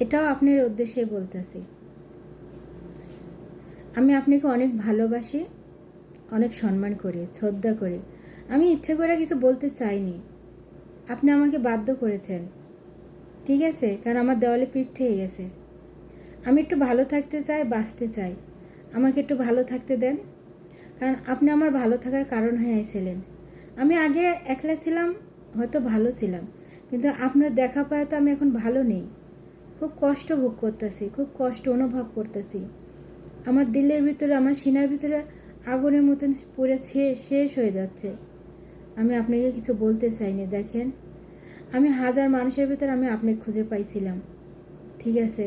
এটাও আপনার উদ্দেশ্যে বলতেছি। আমি আপনাকে অনেক ভালোবাসি, অনেক সম্মান করি, শ্রদ্ধা করি। আমি ইচ্ছে করে কিছু বলতে চাইনি। আপনি আমাকে বাধ্য করেছেন। ঠিক আছে? কারণ আমার দেওয়ালে পিঠ থেকে গেছে। আমি একটু ভালো থাকতে চাই, বাঁচতে চাই। আমাকে একটু ভালো থাকতে দেন। কারণ আপনি আমার ভালো থাকার কারণ হয়ে আইছিলেন। আমি আগে একলা ছিলাম, হয়তো ভালো ছিলাম। কিন্তু আপনার দেখা পায় তো আমি এখন ভালো নেই। খুব কষ্ট ভোগ করতেছি, খুব কষ্ট অনুভব করতেছি। আমার দিলের ভিতরে, আমার সিনার ভিতরে আগুনের মতন পুরো শেষ হয়ে যাচ্ছে। আমি আপনাকে কিছু বলতে চাইনি, দেখেন। আমি হাজার মানুষের ভিতরে আমি আপনাকে খুঁজে পাইছিলাম, ঠিক আছে?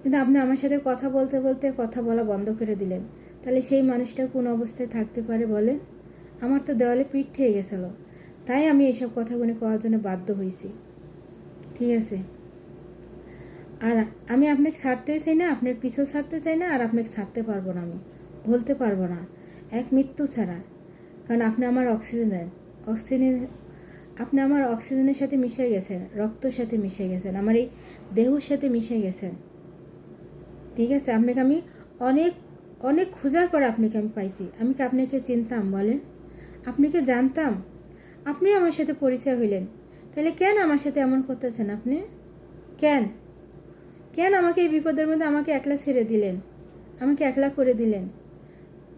কিন্তু আপনি আমার সাথে কথা বলতে বলতে কথা বলা বন্ধ করে দিলেন। তাহলে সেই মানুষটা কোন অবস্থায় থাকতে পারে বলেন? আমার তো দেওয়ালে পিঠ ঠেয়ে গেছিল। তাই আমি এইসব কথাগুলি করার জন্য বাধ্য হয়েছি, ঠিক আছে? আর আমি আপনাকে ছাড়তেও চাই না, আপনার পিছু ছাড়তে চাই না, আর আপনাকে ছাড়তে পারব না আমি। বলতে পারব না। এক মৃত্যু ছাড়া। কারণ আপনি আমার অক্সিজেন। অক্সিজেন, আপনি আমার অক্সিজেনের সাথে মিশে গেছেন, রক্তর সাথে মিশে গেছেন, আমার এই দেহর সাথে মিশে গেছেন। ঠিক আছে? আপনাকে আমি অনেক অনেক খোঁজার পর আপনাকে আমি পাইছি। আমি কি আপনাকে চিনতাম? বলেন। আপনাকে জানতাম। আপনি আমার সাথে পরিচয় হইলেন। তাহলে কেন আমার সাথে এমন করতেছেন আপনি? কেন? কেন আমাকে এই বিপদের মধ্যে আমাকে একলা ছেড়ে দিলেন? আমাকে একলা করে দিলেন?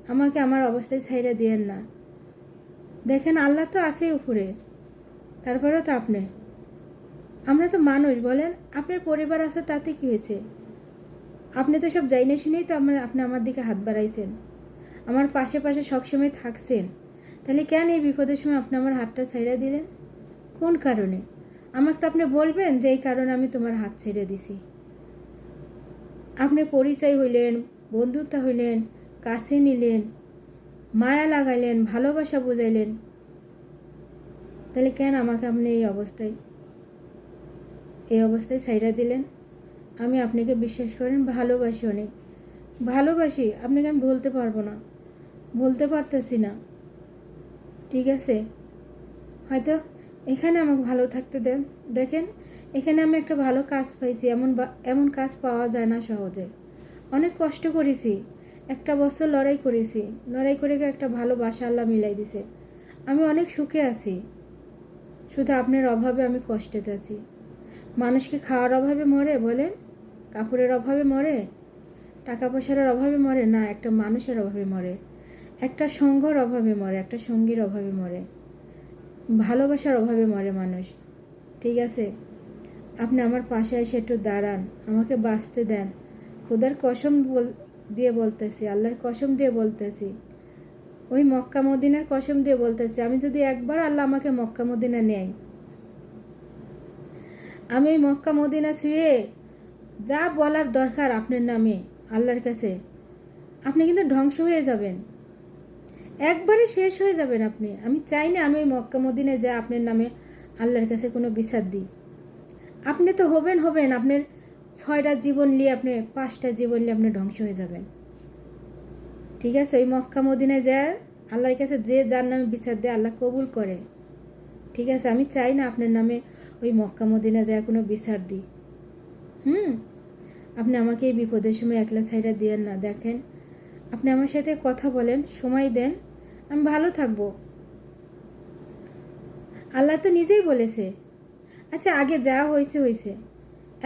আমাকে আমার অবস্থায় ছাইড়া দিয়েন না। দেখেন, আল্লাহ তো আছেই উপরে, তারপরেও তো আপনি। আমরা তো মানুষ, বলেন, আপনার পরিবার আছে, তাতে কি হয়েছে? আপনি তো সব যাই না শুনেই তো আমার আপনি আমার দিকে হাত বাড়াইছেন। আমার পাশে পাশে সবসময় থাকছেন। তাহলে কেন এই বিপদের সময় আপনি আমার হাতটা ছাইড়া দিলেন? কোন কারণে? আমাকে তো আপনি বলবেন যে এই কারণে আমি তোমার হাত ছেড়ে দিছি। আপনি পরিচয় হইলেন, বন্ধুত্ব হইলেন, কাছে নিলেন, মায়া লাগাইলেন, ভালোবাসা বুঝাইলেন। তাহলে কেন আমাকে আপনি এই অবস্থায় এই অবস্থায় ছাইড়া দিলেন? আমি আপনাকে বিশ্বাস করেন, ভালোবাসি অনেক। ভালোবাসি, আপনাকে আমি বলতে পারব না। বলতে পারতেছি না। ঠিক আছে? হয়তো এখানে আমাকে ভালো থাকতে দেন। দেখেন এখানে আমি একটা ভালো কাজ পাইছি, এমন এমন কাজ পাওয়া যায় না সহজে। অনেক কষ্ট করেছি, একটা বছর লড়াই করেছি, লড়াই করে গিয়ে একটা ভালো বাসা আল্লাহ মিলাই দিছে। আমি অনেক সুখে আছি, শুধু আপনার অভাবে আমি কষ্টেতে আছি। মানুষকে খাওয়ার অভাবে মরে বলেন, কাপড়ের অভাবে মরে, টাকা পয়সার অভাবে মরে, না, একটা মানুষের অভাবে মরে। একটা সঙ্গর অভাবে মরে, একটা সঙ্গীর অভাবে মরে। ভালোবাসার অভাবে মরে মানুষ, ঠিক আছে? আপনি আমার পাশে এসে একটু দাঁড়ান, আমাকে বাঁচতে দেন। খুদার কসম বল, দিয়ে বলতেছি, আল্লাহর কসম দিয়ে বলতেছি। ওই মক্কা মদিনার কসম দিয়ে বলতেছি, আমি যদি একবার আল্লাহ আমাকে মক্কা মদিনা নেয়। আমি ওই মক্কা মদিনা ছুঁয়ে যা বলার দরকার আপনার নামে, আল্লাহর কাছে, আপনি কিন্তু ধ্বংস হয়ে যাবেন। একবারে শেষ হয়ে যাবেন আপনি। আমি চাই না আমি ওই মক্কা মদিনায় যা আপনার নামে আল্লাহর কাছে কোনো বিচার দিই। আপনি তো হবেন হবেন। আপনার ছয়টা জীবন নিয়ে আপনি পাঁচটা জীবন নিয়ে আপনি ধ্বংস হয়ে যাবেন। ঠিক আছে? ওই মক্কা মদিনায় যা আল্লাহর কাছে যে যার নামে বিচার দেয়, আল্লাহ কবুল করে। ঠিক আছে? আমি চাই না আপনার নামে ওই মক্কা মদিনা যায় কোনো বিচার দিই হুম? আপনি আমাকে এই বিপদের সময় একলা ছাইরা দিয়েন না। দেখেন, আপনি আমার সাথে কথা বলেন, সময় দেন, আমি ভালো থাকব। আল্লাহ তো নিজেই বলেছে আচ্ছা আগে যা হয়েছে হয়েছে।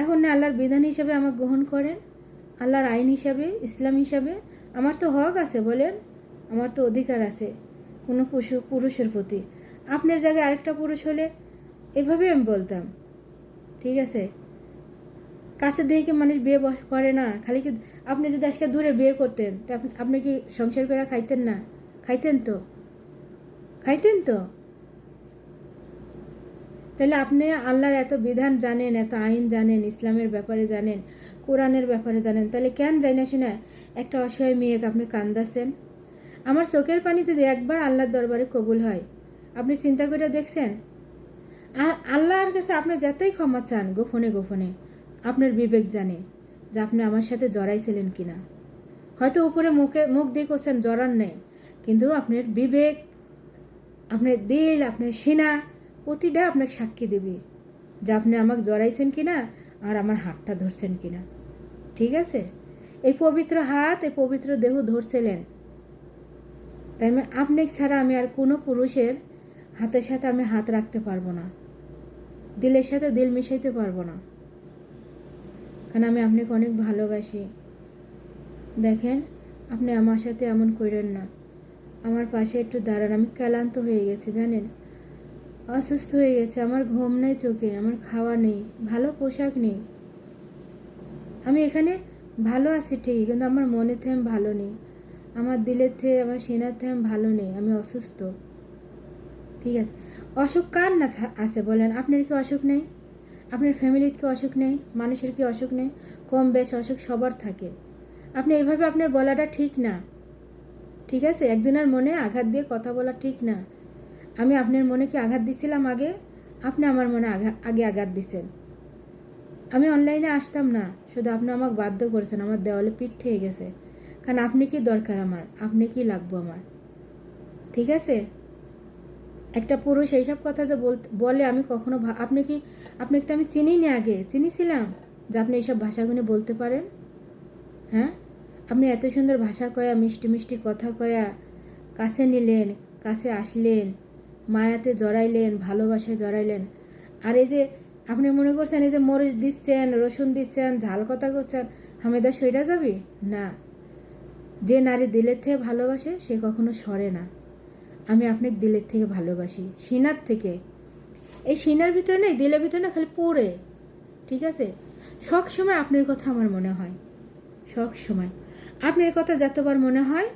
এখন না, আল্লাহর বিধান হিসাবে আমাকে গ্রহণ করেন, আল্লাহর আইন হিসাবে, ইসলাম হিসাবে। আমার তো হক আছে, বলেন। আমার তো অধিকার আছে, কোনো পশু, পুরুষের প্রতি। আপনার জায়গায় আরেকটা পুরুষ হলে এভাবে আমি বলতাম, ঠিক আছে? কাছে দেখে মানুষ বিয়ে করে না? খালি কি আপনি যদি আজকে দূরে বিয়ে করতেন, তা আপনি কি সংসার করে খাইতেন না? খাইতেন তো? খাইতেন তো? তাহলে আপনি আল্লাহর এত বিধান জানেন, এত আইন জানেন, ইসলামের ব্যাপারে জানেন, কোরআনের ব্যাপারে জানেন, তাহলে কেন যাই না শুনে একটা অসহায় মেয়েকে আপনি কান্দাছেন? আমার চোখের পানি যদি একবার আল্লাহর দরবারে কবুল হয়, আপনি চিন্তা করে দেখছেন? আর আল্লাহর কাছে আপনি যতই ক্ষমা চান, গোপনে গোপনে আপনার বিবেক জানে যে আপনি আমার সাথে জড়াইছিলেন কিনা। হয়তো উপরে মুখে মুখ দিয়ে করছেন, জড়ান নেই, কিন্তু আপনার বিবেক, আপনার দিল, আপনার সিনা প্রতিটা আপনাকে সাক্ষী দেবে যে আপনি আমাকে জড়াইছেন কিনা আর আমার হাতটা ধরছেন কিনা। ঠিক আছে? এই পবিত্র হাত, এই পবিত্র দেহ ধরছিলেন। তাই আমি, আপনি ছাড়া আমি আর কোনো পুরুষের হাতের সাথে আমি হাত রাখতে পারব না। দিলের সাথে দিল মিশাইতে পারব না। কারণ আমি আপনাকে অনেক ভালোবাসি। দেখেন, আপনি আমার সাথে এমন করেন না। আমার পাশে একটু দাঁড়ান, আমি ক্লান্ত হয়ে গেছি, জানেন? অসুস্থ হয়ে গেছে, আমার ঘুম নেই চোখে, আমার খাওয়া নেই, ভালো পোশাক নেই। আমি এখানে ভালো আছি ঠিকই, কিন্তু আমার মনে থেকে আমি ভালো নেই। আমার দিলের থেকে আমার সেনার থেকে আমি ভালো নেই, আমি অসুস্থ। ঠিক আছে। অসুখ কার না আছে বলেন, আপনার কি অসুখ নেই? আপনার ফ্যামিলির কি অসুখ নেই? মানুষের কি অসুখ নেই? কম বেশ অসুখ সবার থাকে। আপনি এইভাবে আপনার বলাটা ঠিক না। ঠিক আছে? একজনের মনে আঘাত দিয়ে কথা বলা ঠিক না। আমি আপনার মনে কি আঘাত দিছিলাম আগে? আপনি আমার মনে আগে আঘাত দিছেন। আমি অনলাইনে আসতাম না, শুধু আপনি আমাকে বাধ্য করেছেন, আমার দেওয়ালে পিঠ ঠেয়ে গেছে। কারণ আপনি কি দরকার আমার? আপনি কি লাগবো আমার? ঠিক আছে? একটা পুরুষ এইসব কথা যে বলে আমি কখনো আপনি কি, আপনাকে তো আমি চিনি নি আগে। চিনিছিলাম যে আপনি এইসব ভাষাগুলো বলতে পারেন। হ্যাঁ? আপনি এত সুন্দর ভাষা কয়া, মিষ্টি মিষ্টি কথা কয়া, কাছে নিলেন, কাছে আসলেন মায়াতে জড়াইলেন, ভালোবাসায় জড়াইলেন। আর এই যে আপনি মনে করছেন, এই যে মরিচ দিচ্ছেন, রসুন দিচ্ছেন, ঝাল কথা করছেন হামেদা সইরা যাবি? না। যে নারী দিলের থেকে ভালোবাসে, সে কখনো সরে না। আমি আপনাকে দিলের থেকে ভালোবাসি, সিনার থেকে। এই সিনার ভিতরে নেই, দিলের ভিতরে না, খালি পড়ে। ঠিক আছে? সব সময় আপনার কথা আমার মনে হয়। সব সময়। আপনার কথা যতবার মনে হয়,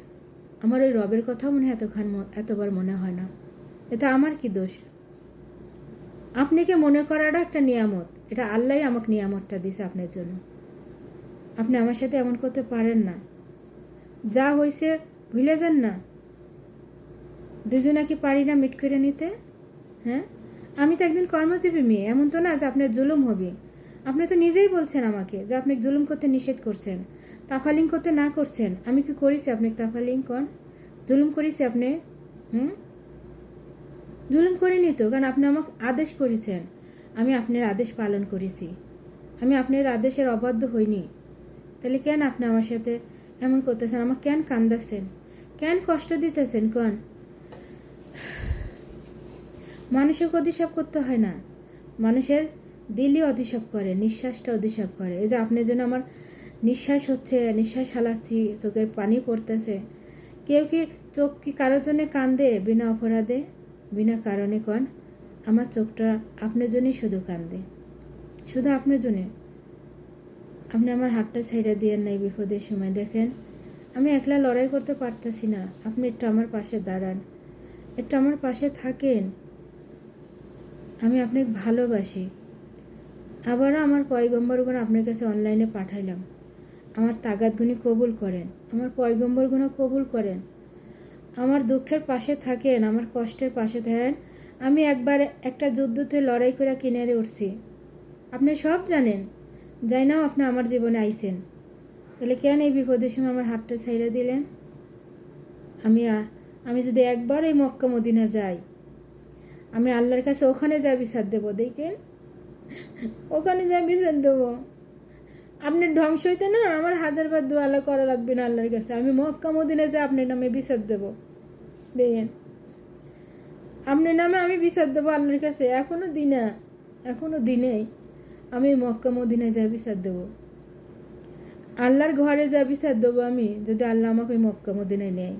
আমার ওই রবের কথাও মনে হয়, এতখান এতবার মনে হয় না। এটা আমার কি দোষ? আপনাকে মনে করাটা একটা নিয়ামত। এটা আল্লাহ আমাকে নিয়ামতটা দিছে আপনার জন্য। আপনি আমার সাথে এমন করতে পারেন না। যা হয়েছে ভুলে যান না। দুজনা কি পারি না মিট করে নিতে হ্যাঁ? আমি তো একদিন কর্মজীবী মেয়ে, এমন তো না যে আপনার জুলুম হবে। আপনি তো নিজেই বলছেন আমাকে যে আপনি জুলুম করতে নিষেধ করছেন, তাফালিং করতে না করছেন। আমি কি করেছি আপনি তাফালিং কন জুলুম করেছি আপনি, হুম? জুলুম করিনি তো কারণ আপনি আমাকে আদেশ করেছেন। আমি আপনার আদেশ পালন করেছি। আমি আপনার আদেশের অবাধ্য হইনি। তাহলে কেন আপনি আমার সাথে এমন করতেছেন? আমাকে কেন কান্দাচ্ছেন? কেন কষ্ট দিতেছেন? কন? মানুষকে অধিশাপ করতে হয় না। মানুষের দিলই অধিশাপ করে, নিঃশ্বাসটা অধিশাপ করে। এই যে আপনার জন্য আমার নিঃশ্বাস হচ্ছে, নিঃশ্বাস হালাচ্ছি, চোখের পানি পড়তেছে। কেউ কি চোখ কি কারোর জন্য কান্দে বিনা অপরাধে? বিনা কারণে কন, আমার চোখটা আপনার জন্যই শুধু কান্দে। শুধু আপনার জন্যে। আপনি আমার হাতটা ছাইড়া দিয়ে নাই বিপদের সময়, দেখেন। আমি একলা লড়াই করতে পারতেছি না। আপনি একটু আমার পাশে দাঁড়ান। একটু আমার পাশে থাকেন। আমি আপনাকে ভালোবাসি। আবারও আমার পয়গম্বরগুলো আপনার কাছে অনলাইনে পাঠাইলাম। আমার তাগাদগুনি কবুল করেন। আমার পয়গম্বরগুলো কবুল করেন। আমার দুঃখের পাশে থাকেন, আমার কষ্টের পাশে থাকেন। আমি একবার একটা যুদ্ধতে লড়াই করে কিনারে উঠছি। আপনি সব জানেন। যাই নাও আপনি আমার জীবনে আইছেন। তাহলে কেন এই বিপদের সময় আমার হাতটা ছাইড়া দিলেন? আমি আমি যদি একবার এই মক্কা মদিনা যাই, আমি আল্লাহর কাছে ওখানে যা বিচার দেবো, দেখেন। ওখানে যা বিচার দেবো। আপনার ধ্বংস হইতে না, আমার হাজার বার দোয়ালা করা লাগবে না আল্লাহর কাছে। আমি মক্কা মদিনা যা আপনার নামে বিচার দেবো। দেখেন আপনার নামে আমি বিচার দেবো আল্লাহর কাছে। এখনও দিনা এখনও দিনেই আমি মক্কা মদিনায় যা বিচার দেবো। আল্লাহর ঘরে যা বিচার দেবো আমি, যদি আল্লাহ আমাকে ওই মক্কা মদিনায় নেয়।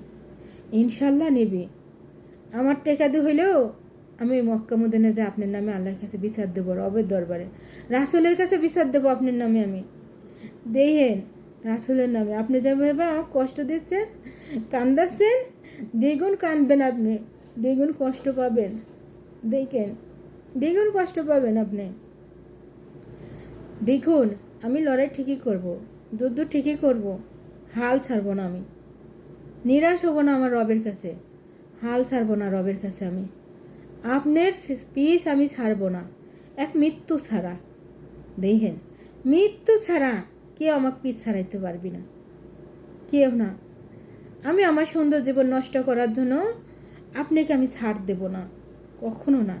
ইনশাল্লাহ নেবে। আমার টেকাতে হইলেও আমি ওই মক্কা মদিনায় যা আপনার নামে আল্লাহর কাছে বিচার দেবো, রবের দরবারে। রাসুলের কাছে বিচার দেবো আপনার নামে আমি। দেখেন, রাসুলের নামে। আপনি যা যেভাবে আমাকে কষ্ট দিচ্ছেন কান্দাচ্ছেন দ্বিগুণ কাঁদবেন আপনি, দ্বিগুণ কষ্ট পাবেন। দেখেন, দ্বিগুণ কষ্ট পাবেন আপনি। দেখুন, আমি লড়াই ঠিকই করব, যুদ্ধ ঠিকই করব, হাল ছাড়ব না আমি। নিরাশ হব না আমার রবের কাছে, হাল ছাড়ব না রবের কাছে আমি। আপনার পিস আমি ছাড়বো না, এক মৃত্যু ছাড়া। দেখেন, মৃত্যু ছাড়া কেউ আমাকে পিস ছাড়াইতে পারবি না। কেউ না। আমি আমার সুন্দর জীবন নষ্ট করার জন্য আপনাকে আমি ছাড় দেব না কখনো না।